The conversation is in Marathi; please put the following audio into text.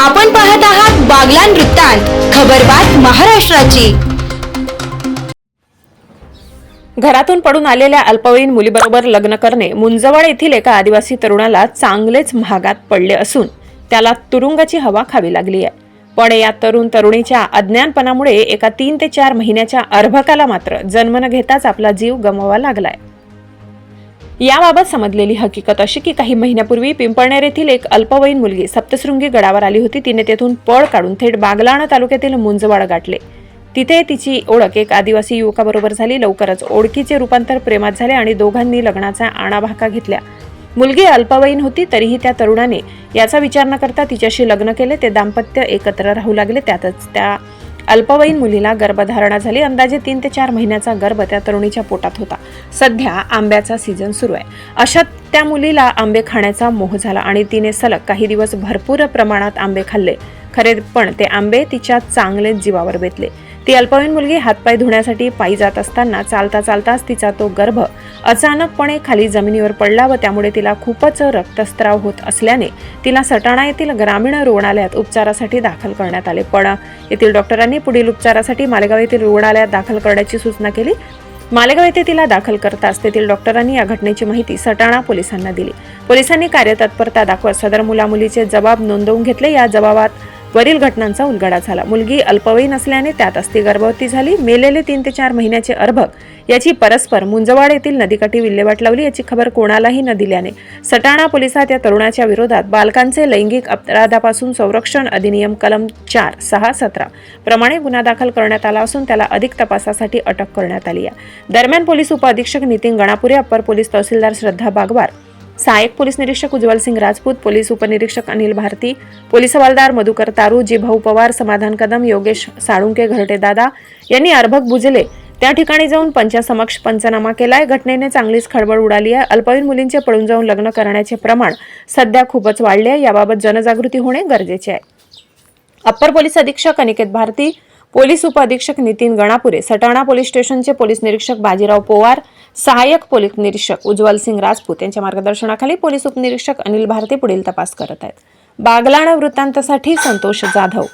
आपण पाहत आहात बागलान वृत्तांत खबरबात महाराष्ट्राची. घरातून पडून आलेल्या अल्पवयीन मुलीबरोबर लग्न करणे मुंजवड येथील एका आदिवासी तरुणाला चांगलेच महागात पडले असून त्याला तुरुंगाची हवा खावी लागली आहे. पण या तरुण तरुणीच्या अज्ञानपणामुळे एका तीन ते चार महिन्याच्या अर्भकाला मात्र जन्म न घेताच आपला जीव गमवावा लागलाय. याबाबत समजलेली हकीकत अशी की काही महिन्यापूर्वी पिंपळनेर येथील एक अल्पवयीन मुलगी सप्तशृंगी गडावर आली होती. तिने तेथून पळ काढून थेट बागलाणा तालुक्यातील मुंजवाड गाठले. तिथे तिची ओळख एक आदिवासी युवकाबरोबर झाली. लवकरच ओळखीचे रूपांतर प्रेमात झाले आणि दोघांनी लग्नाचा आणाभाका घेतल्या. मुलगी अल्पवयीन होती तरीही त्या तरुणाने याचा विचार न करता तिच्याशी लग्न केले. ते दाम्पत्य एकत्र राहू लागले. त्यातच त्या अल्पवयीन मुलीला गर्भधारणा झाली. अंदाजे तीन ते चार महिन्याचा गर्भ त्या तरुणीच्या पोटात होता. सध्या आंब्याचा सीझन सुरू आहे. अशात त्या मुलीला आंबे खाण्याचा मोह झाला आणि तिने सलग काही दिवस भरपूर प्रमाणात आंबे खाल्ले. खरे पण ते आंबे तिच्या चांगले जीवावर बेतले. ती अल्पवयीन मुलगी हातपाय धुण्यासाठी पायी जात असताना चालता चालताच तिचा तो गर्भ अचानकपणे खाली जमिनीवर पडला व त्यामुळे तिला खूपच रक्तस्त्राव होत असल्याने तिला सटाणा येथील ग्रामीण रुग्णालयात उपचारासाठी दाखल करण्यात आले. पण येथील डॉक्टरांनी पुढील उपचारासाठी मालेगाव येथील रुग्णालयात दाखल करण्याची सूचना केली. मालेगाव येथे तिला दाखल करताच तेथील डॉक्टरांनी या घटनेची माहिती सटाणा पोलिसांना दिली. पोलिसांनी कार्यतत्परता दाखवत सदर मुलामुलीचे जबाब नोंदवून घेतले. या जबाबात वरील घटनांचा उलगडा झाला. मुलगी अल्पवयीन असल्याने त्यात ती गर्भवती झाली. मेलेले तीन ते चार महिन्याचे अर्भक याची परस्पर मुंजवाड येथील नदीकाठी विल्हेवाट लावली याची खबर कोणालाही न दिल्याने सटाणा पोलिसात या तरुणाच्या विरोधात बालकांचे लैंगिक अपराधापासून संरक्षण अधिनियम कलम चार सहा सतरा प्रमाणे गुन्हा दाखल करण्यात आला असून त्याला अधिक तपासासाठी अटक करण्यात आली आहे. दरम्यान पोलीस उपअधीक्षक नितीन गणापुरे अप्पर पोलीस तहसीलदार श्रद्धा बागवार सहाय्यक पोलीस निरीक्षक उज्ज्वल सिंग राजपूत पोलीस उपनिरीक्षक अनिल भारती पोलीस हवालदार मधुकर तारू जिभाऊ पवार समाधान कदम योगेश साळुंके घरटे दादा यांनी अर्भक बुजले. त्या ठिकाणी जाऊन पंचासमक्ष पंचनामा केलाय. घटनेने चांगलीच खळबळ उडाली आहे. अल्पवयीन मुलींचे पळून जाऊन लग्न करण्याचे प्रमाण सध्या खूपच वाढले आहे. याबाबत जनजागृती होणे गरजेचे आहे. अप्पर पोलीस अधीक्षक अनिकेत भारती पोलीस उपअधीक्षक नितीन गणापुरे सटाणा पोलीस स्टेशनचे पोलीस निरीक्षक बाजीराव पोवार सहाय्यक पोलीस निरीक्षक उज्ज्वल सिंग राजपूत यांच्या मार्गदर्शनाखाली पोलीस उपनिरीक्षक अनिल भारती पुढील तपास करत आहेत. बागलाण वृत्तांतासाठी संतोष जाधव.